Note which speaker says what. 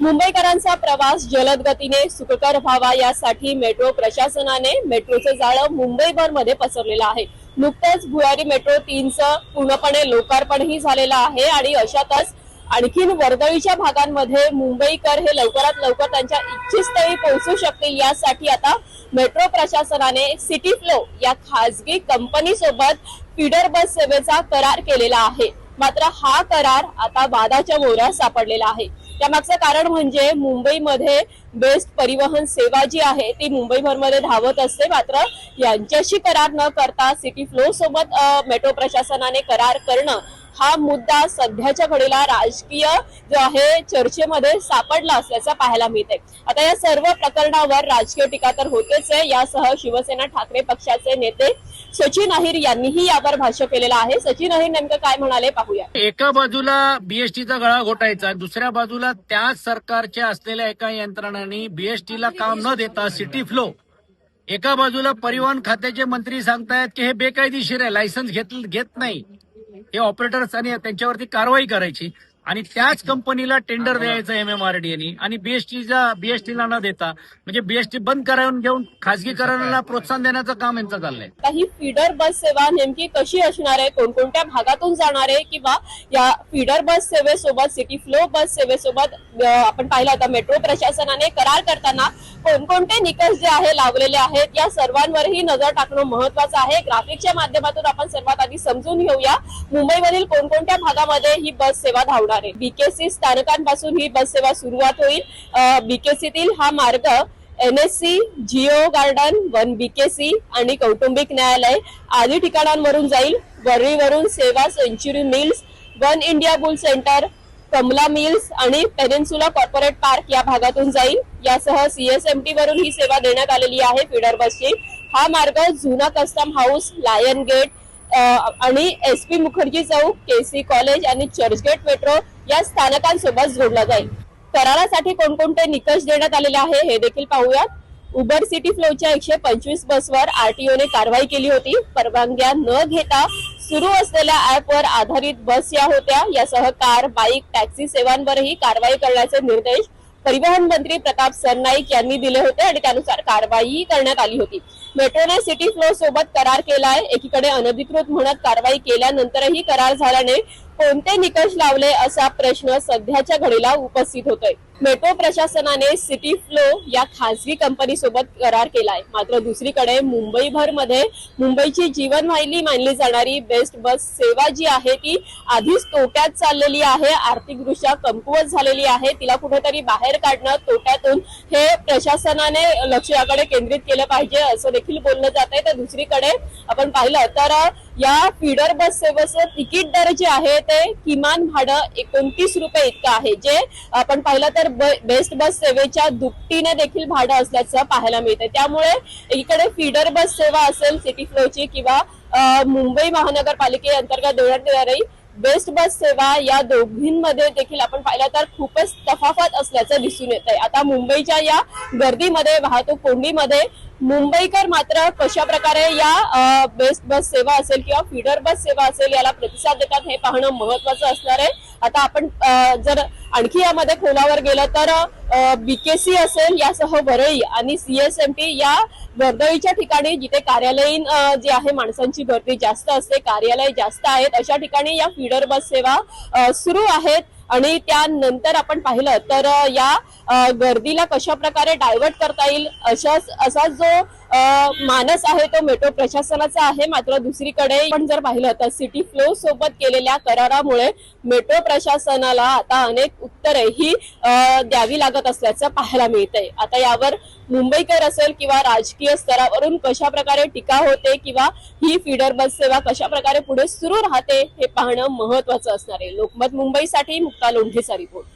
Speaker 1: मुंबईकरांचा प्रवास जलद गतीने सुखकर व्हावा यासाठी मेट्रो प्रशासनाने मेट्रोचं जाळं मुंबईभरमध्ये पसरलेलं आहे. नुकतंच भुयारी मेट्रो तीनचं पूर्णपणे लोकार्पणही झालेलं आहे आणि अशातच आणखीन वर्दळीच्या भागांमध्ये मुंबईकर हे लवकरात लवकर त्यांच्या इच्छितस्थळी पोहोचू शकतील यासाठी आता मेट्रो प्रशासनाने सिटी फ्लो या खासगी कंपनी सोबत फीडर बस सेवेचा करार केलेला आहे. मात्र हा करार आता वादाच्या मोहऱ्यात सापडलेला आहे. त्यामागचं कारण म्हणजे मुंबईमध्ये बेस्ट परिवहन सेवा जी आहे ती मुंबईभरमध्ये धावत असते. मात्र यांच्याशी करार न करता सिटी फ्लो सोबत मेट्रो प्रशासनाने करार करणं हा मुद्दा सध्याच्या घडीला राजकीय जो आहे चर्चेमध्ये सापडला असल्याचं पाहायला मिळते आता या सर्व प्रकरणावर राजकीय टीका तर होतेच आहे. यासह शिवसेना ठाकरे पक्षाचे नेते सचिन अहिर यांनीही यावर भाष्य केलेलं आहे. सचिन अहिर नेमकं काय म्हणाले पाहूया.
Speaker 2: एका बाजूला बीएसटीचा गळा घोटायचा दुसऱ्या बाजूला त्याच सरकारच्या असलेल्या एका यंत्रणांनी बीएसटीला काम न देता सिटी फ्लो एका बाजूला परिवहन खात्याचे मंत्री सांगतायत की हे बेकायदेशीर आहे लायसन्स घेत घेत नाही. हे ऑपरेटर्स आणि त्यांच्यावरती कारवाई करायची. आणि त्याच कंपनीला टेंडर द्यायचं एमएमआरडीएनी आणि बीएसटीच्या बीएसटीला न देता म्हणजे बीएसटी बंद करावून घेऊन खासगीकरणाला प्रोत्साहन देण्याचं काम यांचं चाललंय.
Speaker 1: काही ही फीडर बस सेवा नेमकी कशी असणार आहे? कोणकोणत्या भागातून जाणार आहे? किंवा या फीडर बस सेवेसोबत सिटी फ्लो बस सेवेसोबत आपण पाहिलं होतं मेट्रो प्रशासनाने करार करताना कोणकोणते निकष जे आहे लावलेले आहेत? या सर्वांवरही नजर टाकणं महत्वाचं आहे. ग्राफिकच्या माध्यमातून आपण सर्वात आधी समजून घेऊया. मुंबईवरील कोणकोणत्या भागामध्ये ही बस सेवा धावणार आहे. बीकेसी स्थानकांपासून ही बस सेवा सुरुवात होईल. बीकेसीतील हा मार्ग NSC Jio garden one BKC आणि कौटुंबिक न्यायालय आदी ठिकाणांवरून जाईल. वरळीवरून सेवा century mills one India bull centre Kamala mills आणि पेनिन्सुला कॉर्पोरेट पार्क या भागातून जाईल. यासह सीएसएमटी वरून ही सेवा देण्यात आलेली आहे फीडर बसची हा मार्ग जुना कस्टम हाऊस लायन गेट आणि S P Mukherjee chowk KC college आणि चर्चगेट मेट्रो या स्थानकांसोबत जोडला जाईल. करारासाठी कोणकोणते निकष देण्यात आलेले आहे हे देखील पाहूयात. उबर सिटी फ्लोच्या एकशे पंचवीस बसवर आरटीओने कारवाई केली होती. परवानग्या न घेता सुरू असलेल्या ऍपवर आधारित बस या होत्या. यासह कार बाईक टॅक्सी सेवांवरही कारवाई करण्याचे निर्देश परिवहन मंत्री प्रताप सरनाईक यांनी दिले होते आणि त्यानुसार कारवाई करण्यात आली होती. मेट्रोने सिटी फ्लो सोबत करार केलाय. एकीकडे अनधिकृत म्हणत कारवाई केल्यानंतरही करार झाल्याने कोणते निकष लावले असा प्रश्न सध्याच्या घडीला उपस्थित होतोय. मेट्रो प्रशासनाने सिटी फ्लो या खासगी कंपनी सोबत करार केलाय. मात्र दुसरीकडे मुंबईभरमध्ये मुंबईची जीवनवाहिनी मानली जाणारी बेस्ट बस सेवा जी आहे ती आधीच तोट्यात चाललेली आहे आर्थिकदृष्ट्या कमकुवत झालेली आहे. तिला कुठेतरी बाहेर काढणं तोट्यातून हे प्रशासनाने लक्ष याकडे केंद्रित केलं पाहिजे असं देखील बोललं जात आहे तर दुसरीकडे आपण पाहिलं तर या फीडर बस सेवेचं तिकीट दर जे आहे ते किमान भाडं एकोणतीस रुपये इतकं आहे. जे आपण पाहिलं तर बेस्ट बस सेवेच्या दुपटीने देखील भाडं असल्याचं पाहायला मिळतं त्यामुळे एकीकडे फीडर बस सेवा असेल सिटी फ्लोची किंवा मुंबई महानगरपालिकेअंतर्गत देण्यात येणारी बेस्ट बस सेवा या दोघींमध्ये देखील आपण पाहिलं तर खूपच तफावत असल्याचं दिसून येत आहे आता मुंबईच्या या गर्दीमध्ये वाहतूक कोंडीमध्ये मुंबईकर मात्र कशा प्रकारे या बेस्ट बस सेवा असेल किंवा फीडर बस सेवा असेल याला प्रतिसाद देतात हे पाहणं महत्वाचं असणार आहे. आता आपण जर आणखी यामध्ये खोलावर गेलं तर बीकेसी असेल यासह वरळी आणि सीएसएमटी या वर्दळीच्या ठिकाणी जिथे कार्यालयीन जे आहे माणसांची गर्दी जास्त असते कार्यालय जास्त आहेत अशा ठिकाणी या फीडर बस सेवा सुरू आहेत. आणि त्यानंतर आपण पाहिलं तर या गर्दीला कशा प्रकारे डायव्हर्ट करता येईल अशाच असा जो मानस आहे तो मेट्रो प्रशासनाचा आहे. मात्र दुसरीकडे पण जर पाहिलं तर सिटी फ्लो सोबत केलेल्या करारामुळे मेट्रो प्रशासनाला आता अनेक उत्तरे ही द्यावी लागत असल्याचं पाहायला मिळतंय. आता यावर मुंबईकर असेल किंवा राजकीय स्तरावरून कशा प्रकारे टीका होते किंवा ही फीडर बस सेवा कशा प्रकारे पुढे सुरू राहते हे पाहणं महत्वाचं असणार आहे. लोकमत मुंबईसाठी मुक्ता लोंढेचा रिपोर्ट.